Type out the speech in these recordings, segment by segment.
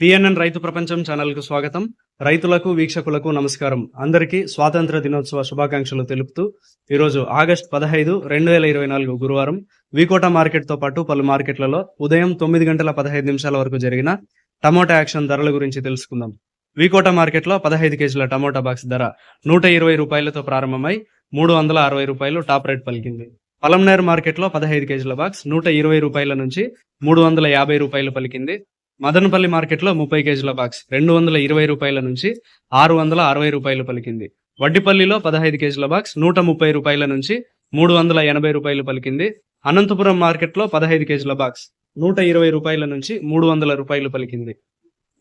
PNN రైతు ప్రపంచం ఛానల్కు స్వాగతం. రైతులకు వీక్షకులకు నమస్కారం. అందరికీ స్వాతంత్ర దినోత్సవ శుభాకాంక్షలు తెలుపుతూ ఈరోజు ఆగస్ట్ పదహైదు రెండు వేల ఇరవై నాలుగు గురువారం వికోట మార్కెట్తో పాటు పలు మార్కెట్లలో ఉదయం తొమ్మిది గంటల పదహైదు నిమిషాల వరకు జరిగిన టమోటా యాక్షన్ ధరల గురించి తెలుసుకుందాం. వికోట మార్కెట్లో పదహైదు కేజీల టమోటా బాక్స్ ధర నూట ఇరవై రూపాయలతో ప్రారంభమై మూడు వందల అరవై రూపాయలు టాప్ రేట్ పలికింది. పలంనేర్ మార్కెట్లో పదహైదు కేజీల బాక్స్ నూట ఇరవై రూపాయల నుంచి మూడు వందల యాభై రూపాయలు పలికింది. మదనపల్లి మార్కెట్లో ముప్పై కేజీల బాక్స్ రెండు వందల ఇరవై రూపాయల నుంచి ఆరు వందల అరవై రూపాయలు పలికింది. వడ్డిపల్లిలో పదహైదు కేజీల బాక్స్ నూట ముప్పై రూపాయల నుంచి మూడు వందల ఎనభై రూపాయలు పలికింది. అనంతపురం మార్కెట్లో పదహైదు కేజీల బాక్స్ నూట ఇరవై రూపాయల నుంచి మూడు వందల రూపాయలు పలికింది.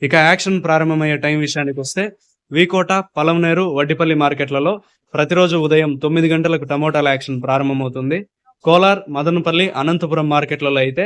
ఇక యాక్షన్ ప్రారంభమయ్యే టైం విషయానికి వస్తే వీకోట పలంనేరు వడ్డిపల్లి మార్కెట్లలో ప్రతిరోజు ఉదయం తొమ్మిది గంటలకు టమోటాల యాక్షన్ ప్రారంభమవుతుంది. కోలార్ మదనపల్లి అనంతపురం మార్కెట్లలో అయితే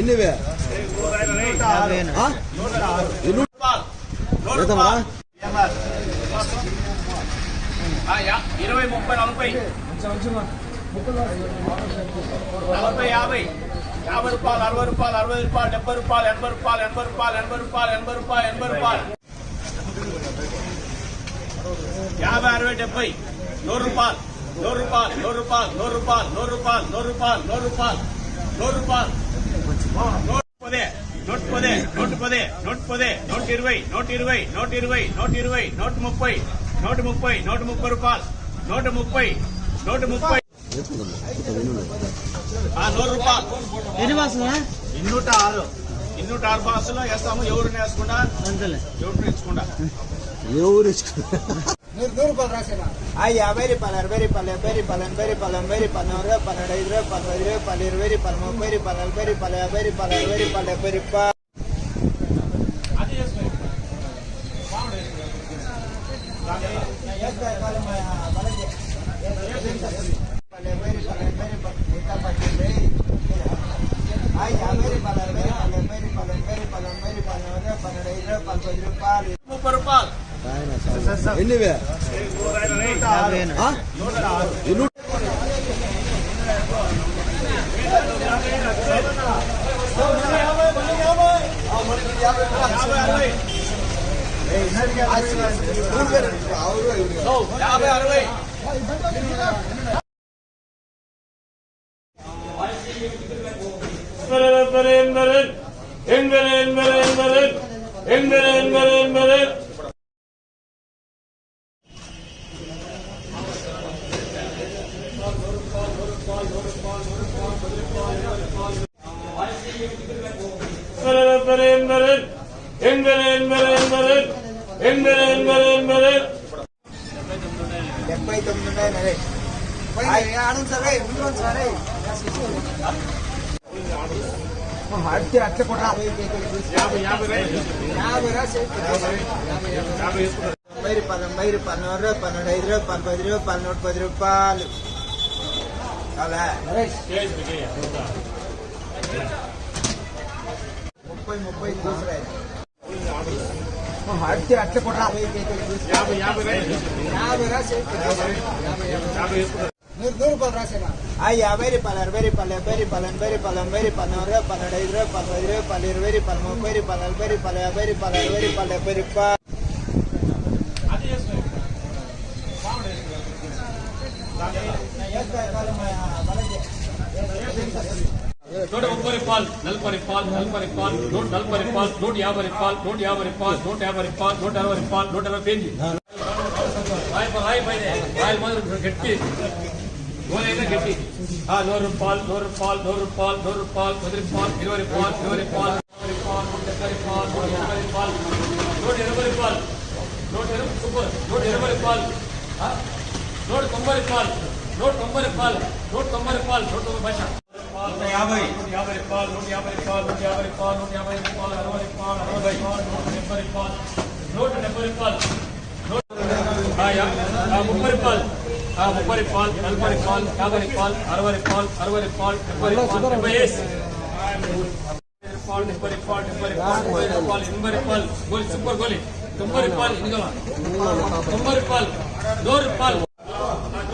ఎన్ని ఇరవై ముప్పై నలభై. నలభై యాభై. యాభై రూపాయలు అరవై రూపాయలు అరవై రూపాయలు డెబ్బై రూపాయలు ఎనభై రూపాయలు ఎనభై రూపాయలు ఎనభై రూపాయలు ఎనభై రూపాయలు ఎనభై రూపాయలు. యాభై అరవై డెబ్బై. నూరు రూపాయలు. నూరు రూపాయలు. నూరు రూపాయలు. నూరు రూపాయలు. నూరు రూపాయలు. నూరు రూపాయలు. నూరు రూపాయలు. నూరు రూపాయలు. నూట పదే నూట పదే నూట పదే నూట పదే నూట ఇరవై నూట ఇరవై నూట ఇరవై నూట ఇరవై నూట ముప్పై నూట ముప్పై నూట ముప్పై రూపాయలు. నూట ముప్పై నూట ముప్పై ఆ, నూరు రూపాయలు. ఎన్ని బాసులా ఇన్నూట ఆరు ఇన్నూట ఆరు బాసులో వేస్తాము ఎవరిని వేసుకుండా అంతలే. ఎవరిని వేసుకుండా ఎవరు ఆ యాభై రూపాయలు అరవై రూపాయలు డెబ్బై రూపాయలు ఎనభై రూపాయలు ఎనభై రూపాయలు నూరు రూపాయలు పన్నెండు ఐదు రూపాయలు పదహైదు రూపాయలు ఇరవై రూపాయలు ముప్పై రూపాయలు నలభై రూపాయలు యాభై రూపాయలు అరవై రూపాయలు డెబ్బై రూపాయలు. ان డెబ్బై తొమ్మిది ఉన్నాయి నరేష్ అట్లా అట్లా కూడా పన్నెండు పన్నెండు ఐదు రూపాయలు పన్నెండు ఐదు రూపాయలు పన్నెండు పది రూపాయలు పన్నెండు పది రూపాయలు. ముప్పై ముప్పై చూసరాయి అట్టి అట్ల కూడా యాభై యాభై యాభై రా యాభై వేసుకుంటారు నూరు రూపాయలు రాసేనా ఆ యాభై రూపాయలు అరవై రూపాయలు డెబ్బై రూపాయలు ఎనభై రూపాయలు ఎనభై రూపాయలు నూరు రూపాయలు పన్నెండు ఐదు రూపాయలు పది రూపాయలు ఇరవై రూపాయలు ముప్పై రూపాయలు నలభై రూపాయలు యాభై రూపాయలు అరవై రూపాయలు డెబ్బై రూపాయలు నూట ముప్పై రూపాయలు నలభై రూపాయలు నలభై రూపాయలు నూట నలభై రూపాయలు నూట యాభై రూపాయలు నూట యాభై రూపాయలు నూట యాభై రూపాయలు నూట అరవై రూపాయలు నూట అరవై పేజీ రాయి రాయి పైన రాయల మాదిరి గట్టి గోలైనా గట్టి ఆ నూరు రూపాయలు నూరు రూపాయలు నూరు రూపాయలు నూరు రూపాయలు పది రూపాయలు ఇరవై రూపాయలు ఇరవై రూపాయలు ఇరవై రూపాయలు నూట డెబ్బై రూపాయలు నూట ఎనభై రూపాయలు నూట ఎనభై రూపాయలు నూట ఎనభై సూపర్ నూట ఎనభై రూపాయలు ఆ? నూట తొంభై రూపాయలు నూట తొంభై రూపాయలు నూట తొంభై రూపాయలు నూట తొంభై భాష నూట యాభై నూట యాభై రూపాయలు నూట యాభై రూపాయలు నూట యాభై రూపాయలు నూట యాభై రూపాయలు అరవై రూపాయలు అరవై రూపాయలు నూట డెబ్బై రూపాయలు నూట డెబ్బై రూపాయలు ఆ యా- ఆ ముప్పై రూపాయలు ఆ ముప్పై రూపాయలు నలభై రూపాయలు యాభై రూపాయలు అరవై రూపాయలు అరవై రూపాయలు డెబ్బై రూపాయలు డెబ్బై వేసి రూపాయలు డెబ్బై రూపాయలు డెబ్బై రూపాయలు ముప్పై రూపాయలు ఎనభై రూపాయలు గోలి సూపర్ గోలి తొంభై రూపాయలు ఇదిగో తొంభై రూపాయలు నూరు రూపాయలు నూరు రూపాయలు ఆ, నూరు రూపాయలు